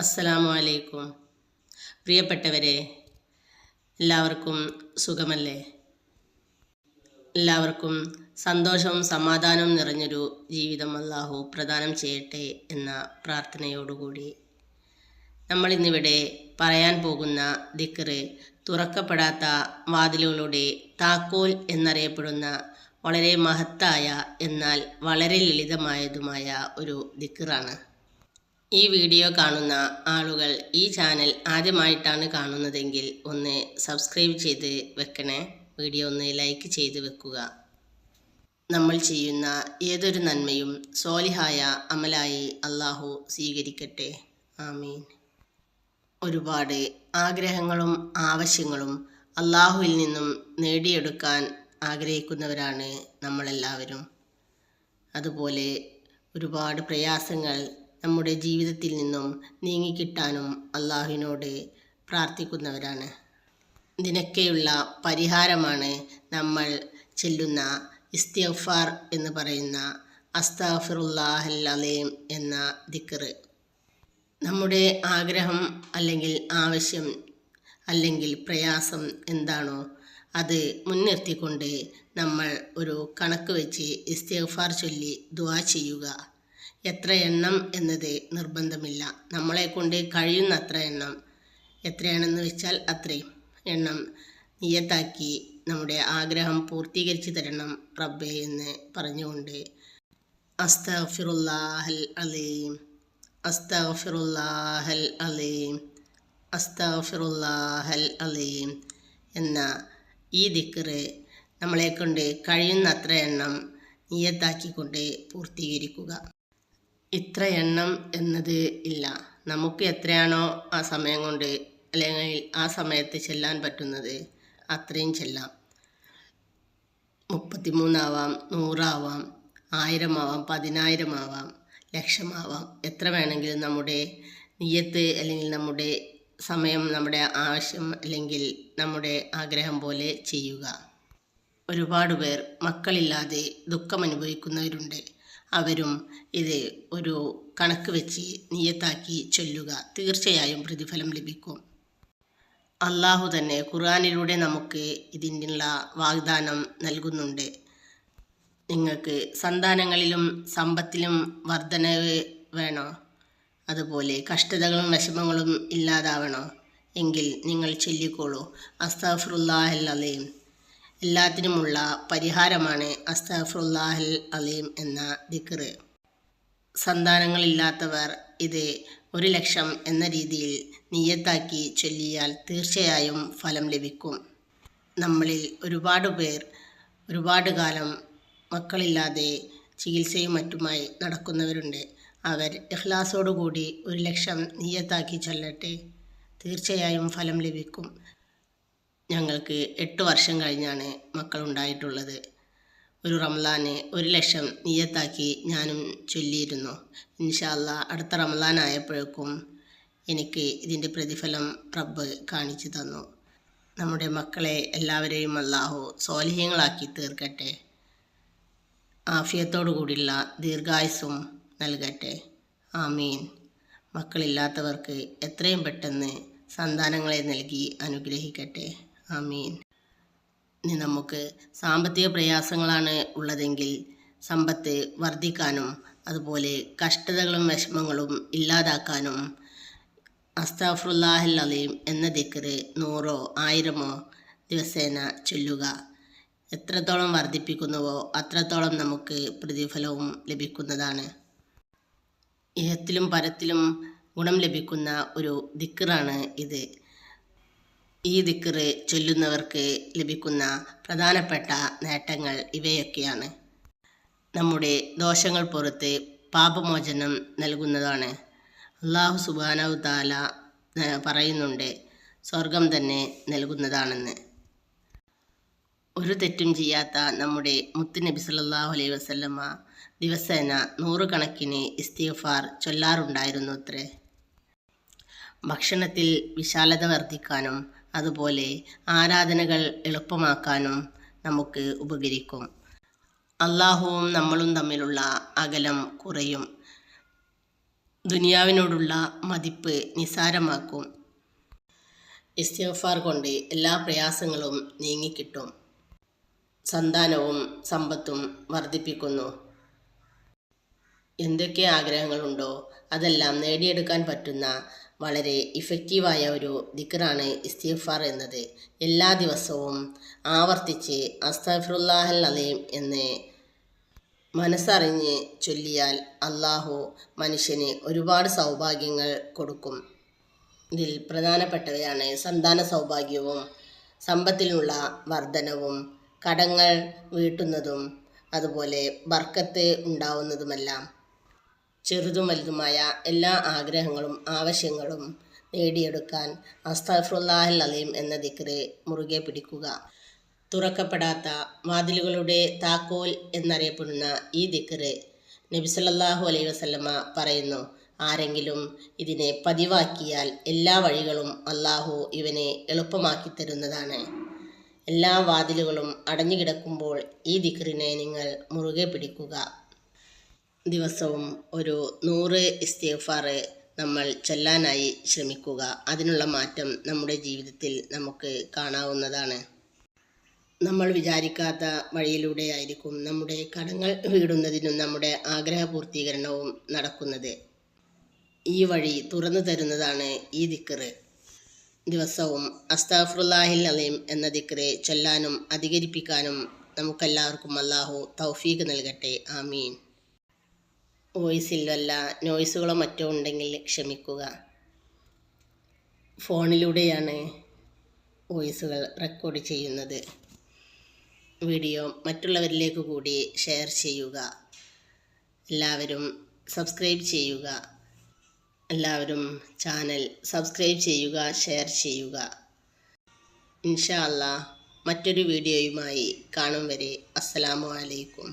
അസ്സലാമു അലൈക്കും പ്രിയപ്പെട്ടവരെ എല്ലാവർക്കും സുഖമല്ലേ? എല്ലാവർക്കും സന്തോഷവും സമാധാനവും നിറഞ്ഞൊരു ജീവിതം അള്ളാഹു പ്രദാനം ചെയ്യട്ടെ എന്ന പ്രാർത്ഥനയോടുകൂടി നമ്മൾ ഇന്നിവിടെ പറയാൻ പോകുന്ന ദിക്കറ് തുറക്കപ്പെടാത്ത വാതിലുകളുടെ താക്കോൽ എന്നറിയപ്പെടുന്ന വളരെ മഹത്തായ എന്നാൽ വളരെ ലളിതമായതുമായ ഒരു ദിക്റാണ്. ഈ വീഡിയോ കാണുന്ന ആളുകൾ ഈ ചാനൽ ആദ്യമായിട്ടാണ് കാണുന്നതെങ്കിൽ ഒന്ന് സബ്സ്ക്രൈബ് ചെയ്ത് വെക്കണേ. വീഡിയോ ഒന്ന് ലൈക്ക് ചെയ്ത് വെക്കുക. നമ്മൾ ചെയ്യുന്ന ഏതൊരു നന്മയും സോലിഹായ അമലായി അള്ളാഹു സ്വീകരിക്കട്ടെ. ആമീൻ. ഒരുപാട് ആഗ്രഹങ്ങളും ആവശ്യങ്ങളും അള്ളാഹുവിൽ നിന്നും നേടിയെടുക്കാൻ ആഗ്രഹിക്കുന്നവരാണ് നമ്മളെല്ലാവരും. അതുപോലെ ഒരുപാട് പ്രയാസങ്ങൾ നമ്മുടെ ജീവിതത്തിൽ നിന്നും നീങ്ങിക്കിട്ടാനും അള്ളാഹുവിനോട് പ്രാർത്ഥിക്കുന്നവരാണ്. ഇതിനൊക്കെയുള്ള പരിഹാരമാണ് നമ്മൾ ചെല്ലുന്ന ഇസ്തിഗ്ഫാർ എന്ന് പറയുന്ന അസ്താഫിറുല്ലാഹൽ എന്ന ദിക്കറ് നമ്മുടെ ആഗ്രഹം അല്ലെങ്കിൽ ആവശ്യം അല്ലെങ്കിൽ പ്രയാസം എന്താണോ അത് മുൻനിർത്തിക്കൊണ്ട് നമ്മൾ ഒരു കണക്ക് വെച്ച് ഇസ്തിഗ്ഫാർ ചൊല്ലി ദുവാ ചെയ്യുക. എത്ര എണ്ണം എന്നത് നിർബന്ധമില്ല. നമ്മളെ കൊണ്ട് കഴിയുന്ന അത്ര എണ്ണം. എത്രയാണെന്ന് വെച്ചാൽ അത്രയും എണ്ണം. നിയത്താക്കി നമ്മുടെ ആഗ്രഹം പൂർത്തീകരിച്ചു തരണം റബ്ബെ എന്ന് പറഞ്ഞുകൊണ്ട്. അസ്തഫിറുല്ലാഹൽ അലീം. അസ്തഫിറുല്ലാഹൽ അലീം. അസ്തഫിറുല്ലാഹൽ അലീം എന്ന ഈ ദിക്കറ് നമ്മളെ കൊണ്ട് കഴിയുന്നത്ര എണ്ണം നിയത്താക്കിക്കൊണ്ട് പൂർത്തീകരിക്കുക. ഇത്ര എണ്ണം എന്നത് ഇല്ല. നമുക്ക് എത്രയാണോ ആ സമയം കൊണ്ട് അല്ലെങ്കിൽ ആ സമയത്ത് ചെല്ലാൻ പറ്റുന്നത് അത്രയും ചെല്ലാം. മുപ്പത്തിമൂന്നാവാം നൂറാവാം ആയിരമാവാം പതിനായിരമാവാം ലക്ഷമാവാം. എത്ര വേണമെങ്കിലും നമ്മുടെ നിയത്ത് അല്ലെങ്കിൽ നമ്മുടെ സമയം നമ്മുടെ ആവശ്യം അല്ലെങ്കിൽ നമ്മുടെ ആഗ്രഹം പോലെ ചെയ്യുക. ഒരുപാട് പേർ മക്കളില്ലാതെ ദുഃഖം അനുഭവിക്കുന്നവരുണ്ട് അവരും ഇത് ഒരു കണക്ക് വെച്ച് നിയത്താക്കി ചൊല്ലുക. തീർച്ചയായും പ്രതിഫലം ലഭിക്കും. അള്ളാഹു തന്നെ ഖുർആാനിലൂടെ നമുക്ക് ഇതിനുള്ള വാഗ്ദാനം നൽകുന്നുണ്ട്. നിങ്ങൾക്ക് സന്താനങ്ങളിലും സമ്പത്തിലും വർധനവ് വേണോ? അതുപോലെ കഷ്ടതകളും വിഷമങ്ങളും ഇല്ലാതാവണോ? എങ്കിൽ നിങ്ങൾ ചൊല്ലിക്കോളൂ. അസ്താഫുറുല്ലാഹൽ അലീം. എല്ലാത്തിനുമുള്ള പരിഹാരമാണ് അസ്തഫുല്ലാഹൽ അലീം എന്ന ദിക്റ്. സന്താനങ്ങളില്ലാത്തവർ ഇത് ഒരു ലക്ഷം എന്ന രീതിയിൽ നിയത്താക്കി ചൊല്ലിയാൽ തീർച്ചയായും ഫലം ലഭിക്കും. നമ്മളിൽ ഒരുപാട് പേർ ഒരുപാട് കാലം മക്കളില്ലാതെ ചികിത്സയും മറ്റുമായി നടക്കുന്നവരുണ്ട്. അവർ ഇഖ്ലാസോടുകൂടി ഒരു ലക്ഷം നിയത്താക്കി ചൊല്ലട്ടെ. തീർച്ചയായും ഫലം ലഭിക്കും. ഞങ്ങൾക്ക് എട്ട് വർഷം കഴിഞ്ഞാണ് മക്കളുണ്ടായിട്ടുള്ളത്. ഒരു റംലാന് ഒരു ലക്ഷം നീയത്താക്കി ഞാനും ചൊല്ലിയിരുന്നു. ഇൻഷാല്ല അടുത്ത റംലാൻ ആയപ്പോഴേക്കും എനിക്ക് ഇതിന്റെ പ്രതിഫലം റബ്ബ് കാണിച്ചു തന്നു. നമ്മുടെ മക്കളെ എല്ലാവരെയും അല്ലാഹു സോലഹ്യങ്ങളാക്കി തീർക്കട്ടെ. ആഫിയത്തോടു കൂടിയുള്ള ദീർഘായുസ്സും നൽകട്ടെ. ആമീൻ. മക്കളില്ലാത്തവർക്ക് എത്രയും പെട്ടെന്ന് സന്താനങ്ങളെ നൽകി അനുഗ്രഹിക്കട്ടെ. ആമീൻ ഇനി നമുക്ക് സാമ്പത്തിക പ്രയാസങ്ങളാണ് ഉള്ളതെങ്കിൽ സമ്പത്ത് വർദ്ധിക്കാനും അതുപോലെ കഷ്ടതകളും വിഷമങ്ങളും ഇല്ലാതാക്കാനും അസ്താഫുല്ലാഹൽ അലീം എന്ന ദിക്കറ് നൂറോ ആയിരമോ ദിവസേന ചൊല്ലുക. എത്രത്തോളം വർദ്ധിപ്പിക്കുന്നുവോ അത്രത്തോളം നമുക്ക് പ്രതിഫലവും ലഭിക്കുന്നതാണ്. ഇഹത്തിലും പരത്തിലും ഗുണം ലഭിക്കുന്ന ഒരു ദിക്കറാണ് ഇത്. ഈ ദിക്കറ് ചൊല്ലുന്നവർക്ക് ലഭിക്കുന്ന പ്രധാനപ്പെട്ട നേട്ടങ്ങൾ ഇവയൊക്കെയാണ്. നമ്മുടെ ദോഷങ്ങൾ പുറത്ത് പാപമോചനം നൽകുന്നതാണ്. അള്ളാഹു സുബാനവ് താല പറയുന്നുണ്ട് സ്വർഗം തന്നെ നൽകുന്നതാണെന്ന്. ഒരു തെറ്റും ചെയ്യാത്ത നമ്മുടെ മുത്തുനബി സല്ലാഹു അലൈഹി വസല്ലമ്മ ദിവസേന നൂറുകണക്കിന് ഇസ്തിഫാർ ചൊല്ലാറുണ്ടായിരുന്നു അത്രേ ഭക്ഷണത്തിൽ വിശാലത വർദ്ധിക്കാനും അതുപോലെ ആരാധനകൾ എളുപ്പമാക്കാനും നമുക്ക് ഉപകരിക്കും. അള്ളാഹുവും നമ്മളും തമ്മിലുള്ള അകലം കുറയും. ദുനിയാവിനോടുള്ള മതിപ്പ് നിസാരമാക്കും ഇസ്തിഫാർ കൊണ്ട് എല്ലാ പ്രയാസങ്ങളും നീങ്ങിക്കിട്ടും. സന്താനവും സമ്പത്തും വർദ്ധിപ്പിക്കുന്നു. എന്തൊക്കെ ആഗ്രഹങ്ങളുണ്ടോ അതെല്ലാം നേടിയെടുക്കാൻ പറ്റുന്ന വളരെ ഇഫക്റ്റീവായ ഒരു ദിക്റാണ് ഇസ്തീഫാർ എന്നത്. എല്ലാ ദിവസവും ആവർത്തിച്ച് അസ്തഫുല്ലാഹൽ അലീം എന്ന് മനസ്സറിഞ്ഞ് ചൊല്ലിയാൽ അള്ളാഹു മനുഷ്യന് ഒരുപാട് സൗഭാഗ്യങ്ങൾ കൊടുക്കും. ഇതിൽ പ്രധാനപ്പെട്ടവയാണ് സന്താന സൗഭാഗ്യവും സമ്പത്തിലുള്ള വർധനവും കടങ്ങൾ വീട്ടുന്നതും അതുപോലെ ബർക്കത്ത് ഉണ്ടാവുന്നതുമെല്ലാം. ചെറുതും വലുതുമായ എല്ലാ ആഗ്രഹങ്ങളും ആവശ്യങ്ങളും നേടിയെടുക്കാൻ അസ്താഫുല്ലാഹിൽ അലീം എന്ന ദിക്റ് മുറുകെ പിടിക്കുക. തുറക്കപ്പെടാത്ത വാതിലുകളുടെ താക്കോൽ എന്നറിയപ്പെടുന്ന ഈ ദിക്റ് നബിസല്ലാഹു അലൈഹി വസല്ലമ പറയുന്നു. ആരെങ്കിലും ഇതിനെ പതിവാക്കിയാൽ എല്ലാ വഴികളും അള്ളാഹു ഇവനെ എളുപ്പമാക്കി തരുന്നതാണ്. എല്ലാ വാതിലുകളും അടഞ്ഞു കിടക്കുമ്പോൾ ഈ ദിക്റിനെ നിങ്ങൾ മുറുകെ പിടിക്കുക. ദിവസവും ഒരു നൂറ് ഇസ്തിഗ്ഫാർ നമ്മൾ ചൊല്ലാനായി ശ്രമിക്കുക. അതിനുള്ള മാറ്റം നമ്മുടെ ജീവിതത്തിൽ നമുക്ക് കാണാവുന്നതാണ്. നമ്മൾ വിചാരിക്കാത്ത വഴിയിലൂടെയായിരിക്കും നമ്മുടെ കടങ്ങൾ വീടുന്നതിനും നമ്മുടെ ആഗ്രഹ പൂർത്തീകരണവും നടക്കുന്നത്. ഈ വഴി തുറന്നു തരുന്നതാണ് ഈ ദിക്കറ് ദിവസവും അസ്താഫുല്ലാഹിൽ അലീം എന്ന ദിക്കറെ ചൊല്ലാനും അധികരിപ്പിക്കാനും നമുക്കെല്ലാവർക്കും അള്ളാഹു തൗഫീഖ് നൽകട്ടെ. ആമീൻ. വോയിസിൽ വല്ല നോയ്സുകളോ മറ്റോ ഉണ്ടെങ്കിൽ ക്ഷമിക്കുക. ഫോണിലൂടെയാണ് വോയിസുകൾ റെക്കോർഡ് ചെയ്യുന്നത്. വീഡിയോ മറ്റുള്ളവരിലേക്ക് കൂടി ഷെയർ ചെയ്യുക. എല്ലാവരും സബ്സ്ക്രൈബ് ചെയ്യുക. എല്ലാവരും ചാനൽ സബ്സ്ക്രൈബ് ചെയ്യുക ഷെയർ ചെയ്യുക. ഇൻഷാ അല്ലാ മറ്റൊരു വീഡിയോയുമായി കാണും വരെ. അസ്സലാമു അലൈക്കും.